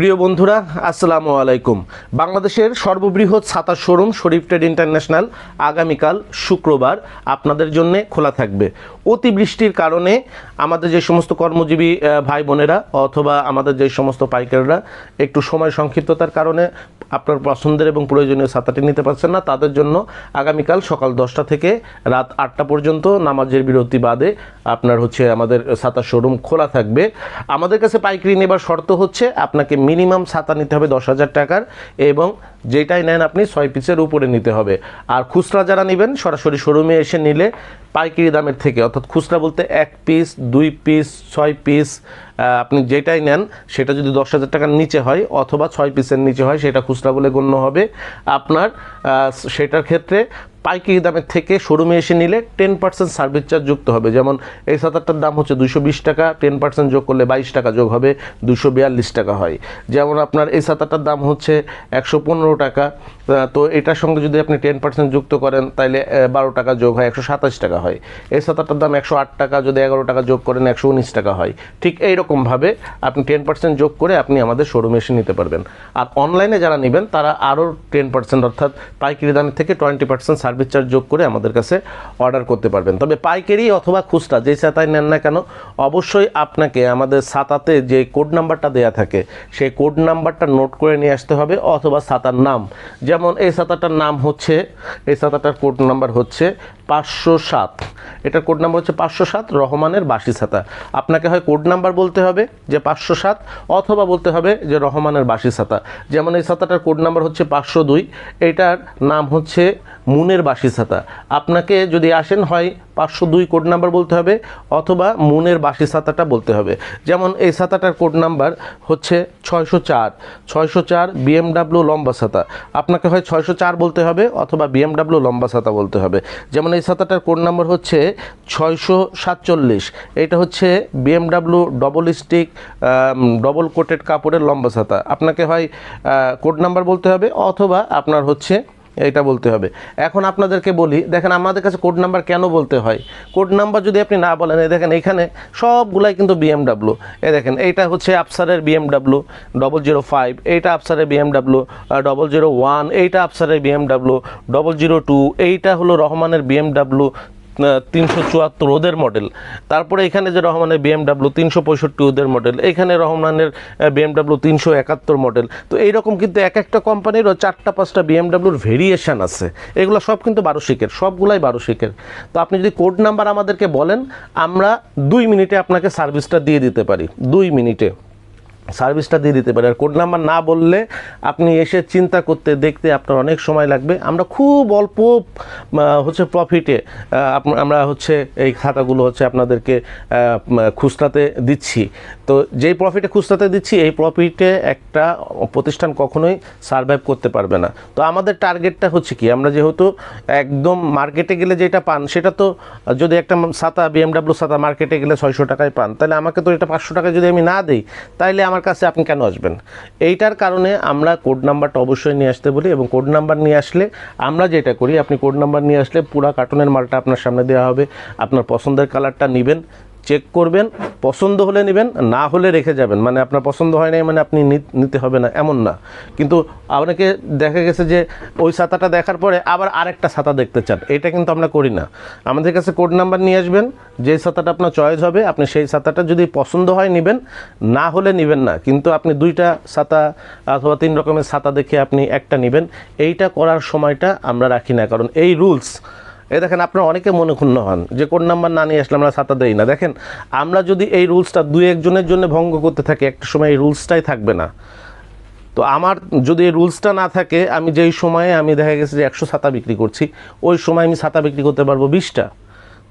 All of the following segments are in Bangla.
প্রিয় বন্ধুরা, আসসালামু আলাইকুম। বাংলাদেশের সর্ববৃহৎ ছাতা শোরুম শরীফ ট্রেড ইন্টারন্যাশনাল আগামীকাল শুক্রবার আপনাদের জন্য খোলা থাকবে। অতিবৃষ্টির কারণে আমাদের যে সমস্ত কর্মজীবী ভাই বোনেরা অথবা আমাদের যে সমস্ত পাইকাররা একটু সময় সংক্ষিপ্ততার কারণে আপনার পছন্দের এবং প্রয়োজনীয় ছাতাটি নিতে পারছেন না, তাদের জন্য আগামীকাল সকাল দশটা থেকে রাত আটটা পর্যন্ত নামাজের বিরতি বাদে আপনার হচ্ছে আমাদের ছাতা শোরুম খোলা থাকবে। আমাদের কাছে পাইকারি নেবার শর্ত হচ্ছে, আপনাকে মিনিমাম ছাতা নিতে হবে দশ হাজার টাকার এবং যেটাই নেন আপনি ছয় পিসের উপরে নিতে হবে। আর খুচরা যারা নেবেন, সরাসরি শোরুমে এসে নিলে পাইকারি দামের থেকে, অর্থাৎ খুচরা বলতে এক পিস, দুই পিস, ছয় পিস আপনি যেটাই নেন, সেটা যদি দশ হাজার টাকার নিচে হয় অথবা ছয় পিসের নিচে হয়, সেটা খুচরা বলে গণ্য হবে। আপনার সেটার ক্ষেত্রে পাইকারি দামের থেকে শোরুমে এসে নিলে টেন পার্সেন্ট সার্ভিস চার্জ যুক্ত হবে। যেমন এই সাতারটার দাম হচ্ছে দুশো বিশ টাকা টেন পার্সেন্ট যোগ করলে বাইশ টাকা যোগ হবে, দুশো বিয়াল্লিশ টাকা হয়। যেমন আপনার এই সাতারটার দাম হচ্ছে একশো পনেরো টাকা তো এটার সঙ্গে যদি আপনি টেন পার্সেন্ট যুক্ত করেন তাহলে বারো টাকা যোগ হয়, একশো সাতাশ টাকা হয়। এই সাতারটার দাম একশো আট টাকা, যদি এগারো টাকা যোগ করেন, একশো উনিশ টাকা হয়। ঠিক এইরকমভাবে আপনি টেন পার্সেন্ট যোগ করে আপনি আমাদের শোরুমে এসে নিতে পারবেন। আর অনলাইনে যারা নেবেন, তারা আরও টেন পার্সেন্ট অর্থাৎ পাইকারি দামের থেকে টোয়েন্টি পার্সেন্ট সার্ভিস চার্জ যোগ করে আমাদের কাছে অর্ডার করতে পারবেন। তবে পাইকারি অথবা খুচরা যেই ছাতায় নেন না কেন, অবশ্যই আপনাকে আমাদের ছাতাতে যে কোড নাম্বারটা দেয়া থাকে, সেই কোড নাম্বারটা নোট করে নিয়ে আসতে হবে অথবা ছাতার নাম। যেমন এই ছাতাটার নাম হচ্ছে, এই ছাতাটার কোড নাম্বার হচ্ছে পাঁচশো সাত। এটার কোড নাম্বার হচ্ছে পাঁচশো সাত, রহমানের বাসি ছাতা আপনাকে হয় কোড নাম্বার বলতে হবে যে পাঁচশো সাত, অথবা বলতে হবে যে রহমানের বাসি ছাতা যেমন এই ছাতাটার কোড নাম্বার হচ্ছে পাঁচশো দুই, এটার নাম হচ্ছে মুনের বাসি ছাতা আপনাকে যদি আসেন হয় পাঁচশো দুই কোড নাম্বার বলতে হবে, অথবা মুনের বাসি ছাতাটা বলতে হবে। যেমন এই ছাতাটার কোড নাম্বার হচ্ছে ছয়শো চার। ছয়শো চার বিএমডাব্লিউ লম্বা ছাতা। আপনাকে হয় ছয়শো চার বলতে হবে, অথবা বিএমডাব্লিউ লম্বা ছাতা বলতে হবে। যেমন এই ছাতাটার কোড নাম্বার হচ্ছে ছয়শো সাতচল্লিশ। এটা হচ্ছে BMW double stick double coated কাপড়ের লম্বা ছাতা। আপনাকে হয় কোড নাম্বার বলতে হবে, অথবা আপনার হচ্ছে এটা বলতে হবে। এখন আপনাদেরকে বলি, দেখেন আমাদের কাছে কোড নাম্বার কেন বলতে হয়? কোড নাম্বার যদি আপনি না বলেন, এই দেখেন এখানে সবগুলাই কিন্তু বিএমডাব্লু এই দেখেন, এইটা হচ্ছে আফসারের বিএমডাব্লু ডবল জিরো ফাইভ এইটা আফসারের বিএমডাব্লু ডবল জিরো ওয়ান এইটা আফসারের বিএমডাব্লু ডবল জিরো টু এইটা হলো রহমানের বিএমডাব্লিউ তিনশো চুয়াত্তর ওদের মডেল তারপরে এখানে যে রহমানের বিএমডাব্লিউ তিনশো পঁয়ষট্টি ওদের মডেল এখানে রহমানের বিএমডাব্লিউ তিনশো একাত্তর মডেল তো এইরকম কিন্তু এক একটা কোম্পানিরও চারটা, পাঁচটা বিএমডাব্লিউর ভেরিয়েশন আছে। এগুলো সব কিন্তু বারো শিকের সবগুলাই বারো শিকের তো আপনি যদি কোড নাম্বার আমাদেরকে বলেন, আমরা দুই মিনিটে আপনাকে সার্ভিসটা দিয়ে দিতে পারি। দুই মিনিটে। সার্ভিসটা দিয়ে দিতে পারি। আর কোড নাম্বার না বললে আপনি এসে চিন্তা করতে, দেখতে আপনার অনেক সময় লাগবে। আমরা খুব অল্প হচ্ছে প্রফিটে আমরা হচ্ছে এই খাতাগুলো হচ্ছে আপনাদেরকে খুচরাতে দিচ্ছি। তো যেই প্রফিটে খুচরাতে দিচ্ছি, এই প্রফিটে একটা প্রতিষ্ঠান কখনোই সার্ভাইভ করতে পারবে না। তো আমাদের টার্গেটটা হচ্ছে কি, আমরা যেহেতু একদম মার্কেটে গেলে যেটা পান, সেটা তো যদি একটা সাতা বিএমডাব্লিউ সাতা মার্কেটে গেলে ছয়শো টাকায় পান, তাহলে আমাকে তো এটা পাঁচশো টাকা যদি আমি না দিই তাহলে আমার কাছে আপনি কেন আসবেন? এইটার কারণে আমরা কোড নাম্বারটা অবশ্যই নিয়ে আসতে বলি এবং কোড নাম্বার নিয়ে আসলে আমরা যেটা করি, আপনি কোড নাম্বার নিয়ে আসলে পুরা কার্টুনের মালটা আপনার সামনে দেওয়া হবে, আপনার পছন্দের কালারটা নেবেন চেক করবেন, পছন্দ হলে নেবেন, না হলে রেখে যাবেন। মানে আপনার পছন্দ হয় নাই মানে আপনি নিতে হবে না, এমন না। কিন্তু আপনাকে দেখা গেছে যে, ওই ছাতাটা দেখার পরে আবার আরেকটা ছাতা দেখতে চান। এটা কিন্তু আমরা করি না। আমাদের কাছে কোড নাম্বার নিয়ে আসবেন যেই ছাতাটা আপনার চয়েস হবে, আপনি সেই ছাতাটা যদি পছন্দ হয় নেবেন, না হলে নেবেন না। কিন্তু আপনি দুইটা ছাতা অথবা তিন রকমের ছাতা দেখে আপনি একটা নেবেন। এইটা করার সময়টা আমরা রাখি না। কারণ এই রুলস এই দেখেন, আপনারা অনেকে মনে ক্ষুণ্ণ হন যে কোন নাম্বার না নিয়ে আসলে আমরা ছাতা দেই না। দেখেন, আমরা যদি এই রুলসটা দুই একজনের জন্য ভঙ্গ করতে থাকি, একটা সময় এই রুলসটাই থাকবে না। তো আমার যদি এই রুলসটা না থাকে, আমি যেই সময়ে আমি দেখা গেছে যে একশো ছাতা বিক্রি করছি, ওই সময় আমি ছাতা বিক্রি করতে পারব বিশটা।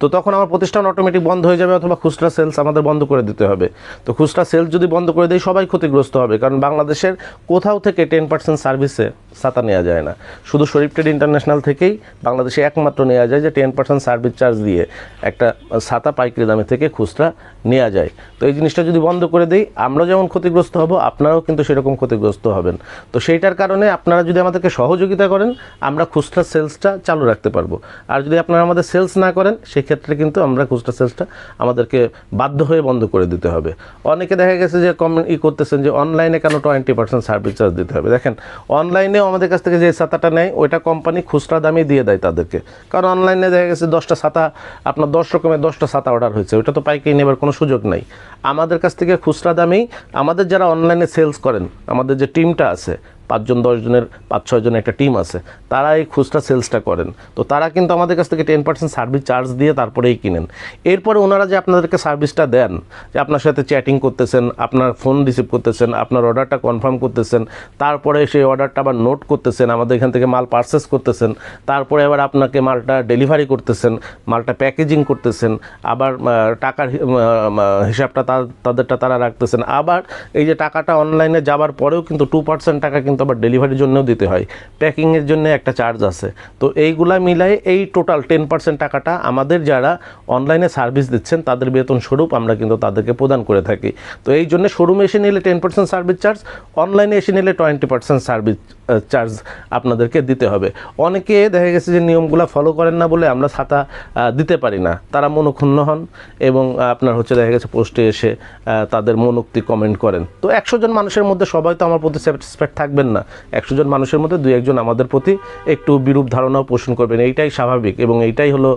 তো তখন আমার প্রতিষ্ঠান অটোমেটিক বন্ধ হয়ে যাবে অথবা খুচরা সেলস আমাদের বন্ধ করে দিতে হবে। তো খুচরা সেলস যদি বন্ধ করে দেয়, সবাই ক্ষতিগ্রস্ত হবে। কারণ বাংলাদেশের কোথাও থেকে টেন পার্সেন্ট সার্ভিসে ছাতা নেওয়া যায় না। শুধু শরীফ ট্রেড ইন্টারন্যাশনাল থেকেই বাংলাদেশে একমাত্র নেওয়া যায় যে টেন পার্সেন্ট সার্ভিস চার্জ দিয়ে একটা ছাতা পাইকারি দামে থেকে খুচরা নেওয়া যায়। তো এই জিনিসটা যদি বন্ধ করে দেই, আমরা যেমন ক্ষতিগ্রস্ত হব, আপনারাও কিন্তু সেরকম ক্ষতিগ্রস্ত হবেন। তো সেইটার কারণে আপনারা যদি আমাদেরকে সহযোগিতা করেন, আমরা খুচরা সেলসটা চালু রাখতে পারব। আর যদি আপনারা আমাদের সেলস না করেন, সেক্ষেত্রে ক্ষেত্রে কিন্তু আমরা খুচরা সেলসটা আমাদেরকে বাধ্য হয়ে বন্ধ করে দিতে হবে। অনেকে দেখা গেছে যে কমেন্ট ই করতেছেন যে অনলাইনে কেন টোয়েন্টি পার্সেন্ট সার্ভিস চার্জ দিতে হবে? দেখেন অনলাইনেও আমাদের কাছ থেকে যে ছাতাটা নেয়, ওইটা কোম্পানি খুচরা দামে দিয়ে দেয় তাদেরকে। কারণ অনলাইনে দেখা গেছে দশটা ছাতা, আপনার দশ রকমের দশটা ছাতা অর্ডার হয়েছে, ওইটা তো পাইকারি নেবার কোনো সুযোগ নাই। আমাদের কাছ থেকে খুচরা দামেই আমাদের যারা অনলাইনে সেলস করেন, আমাদের যে টিমটা আছে পাঁচজন, দশজনের, পাঁচ, ছয়জনের একটা টিম আছে তারা এই খুচরা সেলসটা করেন। তো তারা কিন্তু আমাদের কাছ থেকে টেন পার্সেন্ট সার্ভিস চার্জ দিয়ে তারপরেই কিনেন। এরপরে ওনারা যে আপনাদেরকে সার্ভিসটা দেন, যে আপনার সাথে চ্যাটিং করতেছেন, আপনার ফোন রিসিভ করতেছেন, আপনার অর্ডারটা কনফার্ম করতেছেন, তারপরে সেই অর্ডারটা আবার নোট করতেছেন, আমাদের এখান থেকে মাল পারচেস করতেছেন, তারপরে আবার আপনাকে মালটা ডেলিভারি করতেছেন, মালটা প্যাকেজিং করতেছেন, আবার টাকার হিসাবটা তাদেরটা তারা রাখতেছেন। আবার এই যে টাকাটা অনলাইনে যাবার পরেও কিন্তু টু পার্সেন্ট টাকা কিন্তু আবার ডেলিভারির জন্যও দিতে হয়। প্যাকিংয়ের জন্য একটা চার্জ আছে। তো এইগুলা মিলাই এই টোটাল টেন পার্সেন্ট টাকাটা আমাদের যারা অনলাইনে সার্ভিস দিচ্ছেন, তাদের বেতন স্বরূপ আমরা কিন্তু তাদেরকে প্রদান করে থাকি। তো এই জন্য শোরুমে এসে নিলে টেন পার্সেন্ট সার্ভিস চার্জ অনলাইনে এসে নিলে টোয়েন্টি পার্সেন্ট সার্ভিস চার্জ আপনাদেরকে দিতে হবে। অনেকে দেখা গেছে যে নিয়মগুলো ফলো করেন না বলে আমরা ছাতা দিতে পারি না। তারা মনক্ষুণ্ণ হন এবং আপনার হচ্ছে দেখা গেছে পোস্টে এসে তাদের মনোক্তি কমেন্ট করেন। তো একশো জন মানুষের মধ্যে সবাই তো আমার প্রতি স্যাটিসফাইড থাকবেন না। একশো জন মানুষের মধ্যে দুই একজন আমাদের প্রতি একটু বিরূপ ধারণাও পোষণ করবেন। এইটাই স্বাভাবিক এবং এইটাই হলো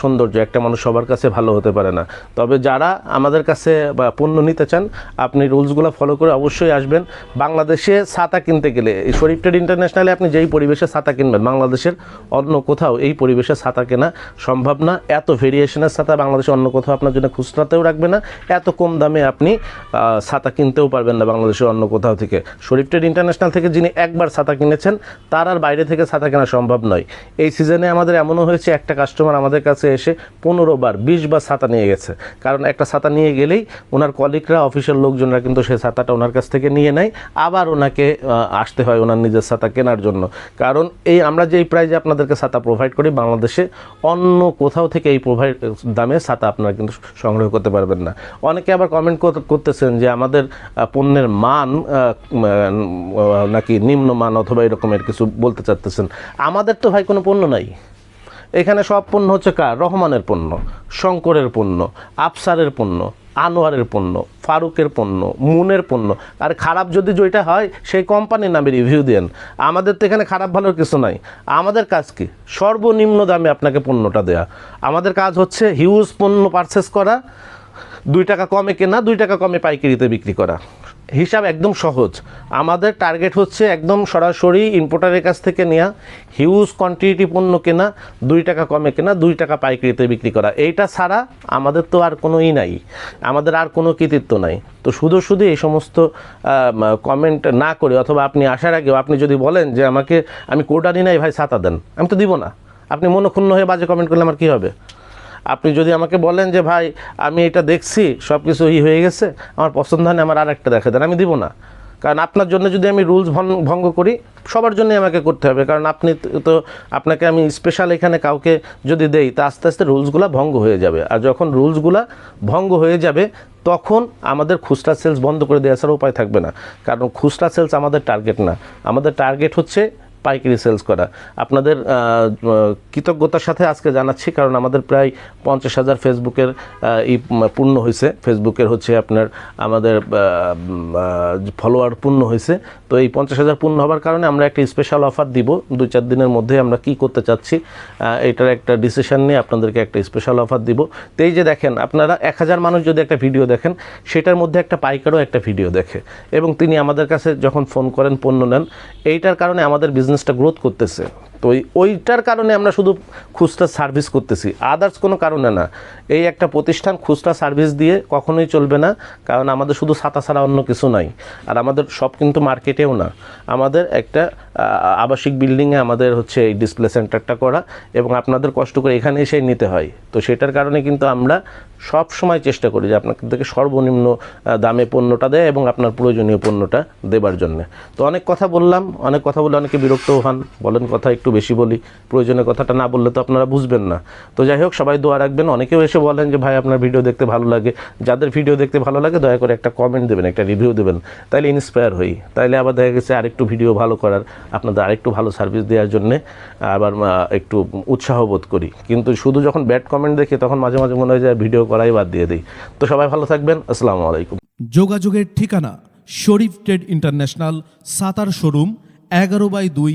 সৌন্দর্য। একটা মানুষ সবার কাছে ভালো হতে পারে না। তবে যারা আমাদের কাছে পণ্য নিতে চান, আপনি রুলসগুলো ফলো করে অবশ্যই আসবেন। বাংলাদেশে ছাতা কিনতে গেলে, এই শরীফ ট্রেড ইন্টারন্যাশনালে আপনি যেই পরিবেশে ছাতা কিনবেন, বাংলাদেশের অন্য কোথাও এই পরিবেশে ছাতা কেনা সম্ভব না। এত ভেরিয়েশনের ছাতা বাংলাদেশে অন্য কোথাও আপনার জন্য খুচরাতেও রাখবে না। এত কম দামে আপনি ছাতা কিনতেও পারবেন না বাংলাদেশের অন্য কোথাও থেকে। শরীফ ট্রেড ইন্টারন্যাশনাল থেকে যিনি একবার ছাতা কিনেছেন, তার আর বাইরে থেকে ছাতা কেনা সম্ভব নয়। এই সিজনে আমাদের এমনও হয়েছে, একটা কাস্টমার আমাদের কাছে এসে পনেরো বার, বিশ বার ছাতা নিয়ে গেছে। কারণ একটা ছাতা নিয়ে গেলেই ওনার কলিগরা অফিসের লোকজনরা কিন্তু সেই ছাতাটা ওনার কাছ থেকে নিয়ে নেয়, আবার ওনাকে আসতে হয় ওনার নিজের ছাতা কেনার জন্য। কারণ এই আমরা যেই প্রাইজে আপনাদেরকে ছাতা প্রোভাইড করি, বাংলাদেশে অন্য কোথাও থেকে এই প্রোভাইড দামে ছাতা আপনারা কিন্তু সংগ্রহ করতে পারবেন না। অনেকে আবার কমেন্ট করতেছেন যে আমাদের পণ্যের মান নাকি নিম্নমান অথবা এরকমের কিছু বলতে চাচ্তেছেন? আমাদের তো ভাই কোনো পণ্য নাই। এখানে সব পণ্য হচ্ছে কার? রহমানের পণ্য, শঙ্করের পণ্য, আফসারের পণ্য, আনোয়ারের পণ্য, ফারুকের পণ্য, মুনের পণ্য। আর খারাপ যদি যেটা হয়, সেই কোম্পানির নামে রিভিউ দেন। আমাদের তো এখানে খারাপ ভালোর কিছু নাই। আমাদের কাজ কি? সর্বনিম্ন দামে আপনাকে পণ্যটা দেয়া। আমাদের কাজ হচ্ছে হিউজ পণ্য পারচেস করা, দুই টাকা কমে কেনা, দুই টাকা কমে পাইকারিতে বিক্রি করা। হিসাব একদম সহজ। আমাদের টার্গেট হচ্ছে একদম সরাসরি ইম্পোর্টারের কাছ থেকে নেওয়া হিউজ কোয়ান্টিটি পণ্য কেনা, দুই টাকা কমে কেনা, দুই টাকা পাইকারিতে বিক্রি করা। এইটা ছাড়া আমাদের তো আর কোনো ই নাই। আমাদের আর কোনো কৃতিত্ব নাই। তো শুধু শুধু এই সমস্ত কমেন্ট না করে অথবা আপনি আসার আগেও আপনি যদি বলেন যে আমাকে, আমি কোটারি নাই ভাই ছাতা দেন। আমি তো দিব না। আপনি মনক্ষুণ্ণ হয়ে বাজে কমেন্ট করলে আমার কী হবে? আপনি যদি আমাকে বলেন যে, ভাই, আমি এটা দেখছি সব কিছু ই হয়ে গেছে, আমার পছন্দ হয় আমার আর একটা দেখা দেন, আমি দিব না। কারণ আপনার জন্য যদি আমি রুলস ভঙ্গ করি, সবার জন্যই আমাকে করতে হবে, কারণ আপনি তো- আপনাকে আমি স্পেশাল এখানে কাউকে যদি দেই, তা আস্তে আস্তে রুলসগুলো ভঙ্গ হয়ে যাবে। আর যখন রুলসগুলো ভঙ্গ হয়ে যাবে, তখন আমাদের খুচরা সেলস বন্ধ করে দেওয়া ছাড়া উপায় থাকবে না। কারণ খুচরা সেলস আমাদের টার্গেট না। আমাদের টার্গেট হচ্ছে পাইকারি সেলস করা। আপনাদের কৃতজ্ঞতার সাথে আজকে জানাচ্ছি, কারণ আমাদের প্রায় পঞ্চাশ হাজার ফেসবুকের ই পূর্ণ হয়েছে। ফেসবুকের হচ্ছে আপনার, আমাদের ফলোয়ার পূর্ণ হয়েছে। তো এই পঞ্চাশ হাজার পূর্ণ হওয়ার কারণে আমরা একটা স্পেশাল অফার দিব। দুই চার দিনের মধ্যে আমরা কি করতে চাচ্ছি এটার একটা ডিসিশন নিয়ে আপনাদেরকে একটা স্পেশাল অফার দিব। তো এই যে দেখেন, আপনারা এক হাজার মানুষ যদি একটা ভিডিও দেখেন, সেটার মধ্যে একটা পাইকারও একটা ভিডিও দেখে। এবং তিনি আমাদের কাছে যখন ফোন করেন, পণ্য নেন, এইটার কারণে আমাদের বিজনেসটা গ্রোথ করতেছে। তো ওই ওইটার কারণে আমরা শুধু খুচরা সার্ভিস করতেছি। আদার্স কোনো কারণে না। এই একটা প্রতিষ্ঠান খুচরা সার্ভিস দিয়ে কখনোই চলবে না, কারণ আমাদের শুধু ছাতা ছাড়া অন্য কিছু নাই। আর আমাদের সব কিন্তু মার্কেটেও না। আমাদের একটা আবাসিক বিল্ডিংয়ে আমাদের হচ্ছে এই ডিসপ্লে সেন্টারটা করা এবং আপনাদের কষ্ট করে এখানে এসেই নিতে হয়। তো সেটার কারণে কিন্তু আমরা সব সময় চেষ্টা করি যে আপনাদেরকে সর্বনিম্ন দামে পণ্যটা দেয় এবং আপনার প্রয়োজনীয় পণ্যটা দেবার জন্য। তো অনেক কথা বললাম। অনেক কথা বলে অনেকে বিরক্তও হন। বলেন কথা একটু। বেশি বলি প্রয়োজনের কথাটা না বললে তো আপনারা বুঝবেন না। তো যাই হোক, সবাই দোয়া রাখবেন। অনেকেও এসে বলেন যে, ভাই, আপনার ভিডিও দেখতে ভালো লাগে। যাদের ভিডিও দেখতে ভালো লাগে, দয়া করে একটা কমেন্ট দেবেন, একটা রিভিউ দেবেন। তাইলে ইন্সপায়ার হই। তাইলে আবার দেখা গেছে আরেকটু ভিডিও ভালো করার, আপনাদের আরেকটু ভালো সার্ভিস দেওয়ার জন্যে আবার একটু উৎসাহ বোধ করি। কিন্তু শুধু যখন ব্যাড কমেন্ট দেখি, তখন মাঝে মাঝে মনে হয় যে, ভিডিও করাই বাদ দিয়ে দিই। তো সবাই ভালো থাকবেন। আসসালামু আলাইকুম। যোগাযোগের ঠিকানা শরীফ ট্রেড ইন্টারন্যাশনাল, সাতার শোরুম, এগারো বাই দুই